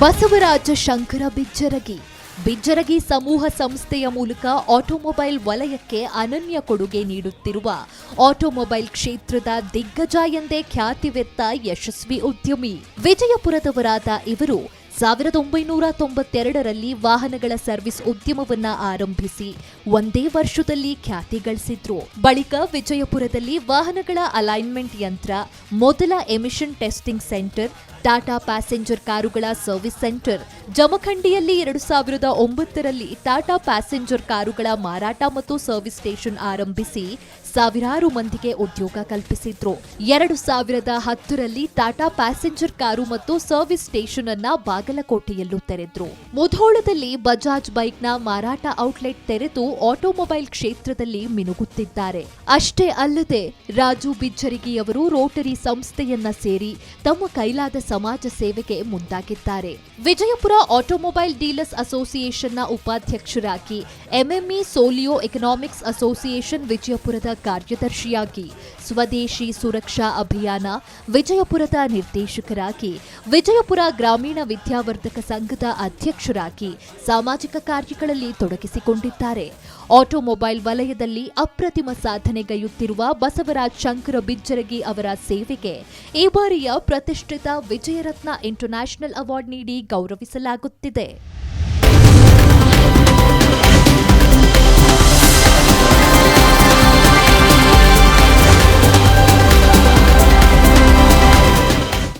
ಬಸವರಾಜ ಶಂಕರ ಬಿಜ್ಜರಗಿ. ಬಿಜ್ಜರಗಿ ಸಮೂಹ ಸಂಸ್ಥೆಯ ಮೂಲಕ ಆಟೋಮೊಬೈಲ್ ವಲಯಕ್ಕೆ ಅನನ್ಯ ಕೊಡುಗೆ ನೀಡುತ್ತಿರುವ ಆಟೋಮೊಬೈಲ್ ಕ್ಷೇತ್ರದ ದಿಗ್ಗಜ ಎಂದೇ ಖ್ಯಾತಿವೆತ್ತ ಯಶಸ್ವಿ ಉದ್ಯಮಿ. ವಿಜಯಪುರದವರಾದ ಇವರು ಸಾವಿರದ ಒಂಬೈನೂರ ತೊಂಬತ್ತೆರಡರಲ್ಲಿ ವಾಹನಗಳ ಸರ್ವಿಸ್ ಉದ್ಯಮವನ್ನ ಆರಂಭಿಸಿ ಒಂದೇ ವರ್ಷದಲ್ಲಿ ಖ್ಯಾತಿ ಗಳಿಸಿದ್ರು. ಬಳಿಕ ವಿಜಯಪುರದಲ್ಲಿ ವಾಹನಗಳ ಅಲೈನ್ಮೆಂಟ್ ಯಂತ್ರ, ಮೊದಲ emission testing centre Tata passenger ಕಾರುಗಳ ಸರ್ವಿಸ್ ಸೆಂಟರ್. ಜಮಖಂಡಿಯಲ್ಲಿ ಎರಡು ಸಾವಿರದ ಒಂಬತ್ತರಲ್ಲಿ ಟಾಟಾ ಪ್ಯಾಸೆಂಜರ್ ಕಾರುಗಳ ಮಾರಾಟ ಮತ್ತು ಸರ್ವಿಸ್ ಸ್ಟೇಷನ್ ಆರಂಭಿಸಿ ಸಾವಿರಾರು ಮಂದಿಗೆ ಉದ್ಯೋಗ ಕಲ್ಪಿಸಿದ್ರು. ಎರಡು ಸಾವಿರದ ಹತ್ತರಲ್ಲಿ ಟಾಟಾ ಪ್ಯಾಸೆಂಜರ್ ಕಾರು ಮತ್ತು ಸರ್ವಿಸ್ ಸ್ಟೇಷನ್ ಅನ್ನ ಬಾಗಲಕೋಟೆಯಲ್ಲೂ ತೆರೆದ್ರು. ಮುಧೋಳದಲ್ಲಿ ಬಜಾಜ್ ಬೈಕ್ನ ಮಾರಾಟ ಔಟ್ಲೆಟ್ ತೆರೆದು ಆಟೋಮೊಬೈಲ್ ಕ್ಷೇತ್ರದಲ್ಲಿ ಮಿನುಗುತ್ತಿದ್ದಾರೆ. ಅಷ್ಟೇ ಅಲ್ಲದೆ ರಾಜು ಬಿಜ್ಜರಿಗಿಯವರು ರೋಟರಿ ಸಂಸ್ಥೆಯನ್ನ ಸೇರಿ ತಮ್ಮ ಕೈಲಾದ ಸಮಾಜ ಸೇವೆಗೆ ಮುಂದಾಗಿದ್ದಾರೆ. ವಿಜಯಪುರ ಆಟೋಮೊಬೈಲ್ ಡೀಲರ್ಸ್ ಅಸೋಸಿಯೇಷನ್ನ ಉಪಾಧ್ಯಕ್ಷರಾಗಿ ಎಂಎಂಇ ಸೋಲಿಯೋ ಎಕನಾಮಿಕ್ಸ್ ಅಸೋಸಿಯೇಷನ್ ವಿಜಯಪುರದ ಕಾರ್ಯದರ್ಶಿಯಾಗಿ, ಸ್ವದೇಶಿ ಸುರಕ್ಷಾ ಅಭಿಯಾನ ವಿಜಯಪುರದ ನಿರ್ದೇಶಕರಾಗಿ, ವಿಜಯಪುರ ಗ್ರಾಮೀಣ ವಿದ್ಯಾವರ್ಧಕ ಸಂಘದ ಅಧ್ಯಕ್ಷರಾಗಿ ಸಾಮಾಜಿಕ ಕಾರ್ಯಗಳಲ್ಲಿ ತೊಡಗಿಸಿಕೊಂಡಿದ್ದಾರೆ. ಆಟೋಮೊಬೈಲ್ ವಲಯದಲ್ಲಿ ಅಪ್ರತಿಮ ಸಾಧನೆಗೈಯುತ್ತಿರುವ ಬಸವರಾಜ್ ಶಂಕರ ಬಿಜ್ಜರಗಿ ಅವರ ಸೇವೆಗೆ ಈ ಬಾರಿಯ ಪ್ರತಿಷ್ಠಿತ ವಿಜಯರತ್ನ ಇಂಟರ್ನ್ಯಾಷನಲ್ ಅವಾರ್ಡ್ ನೀಡಿ ಗೌರವಿಸಲಾಗುತ್ತಿದೆ.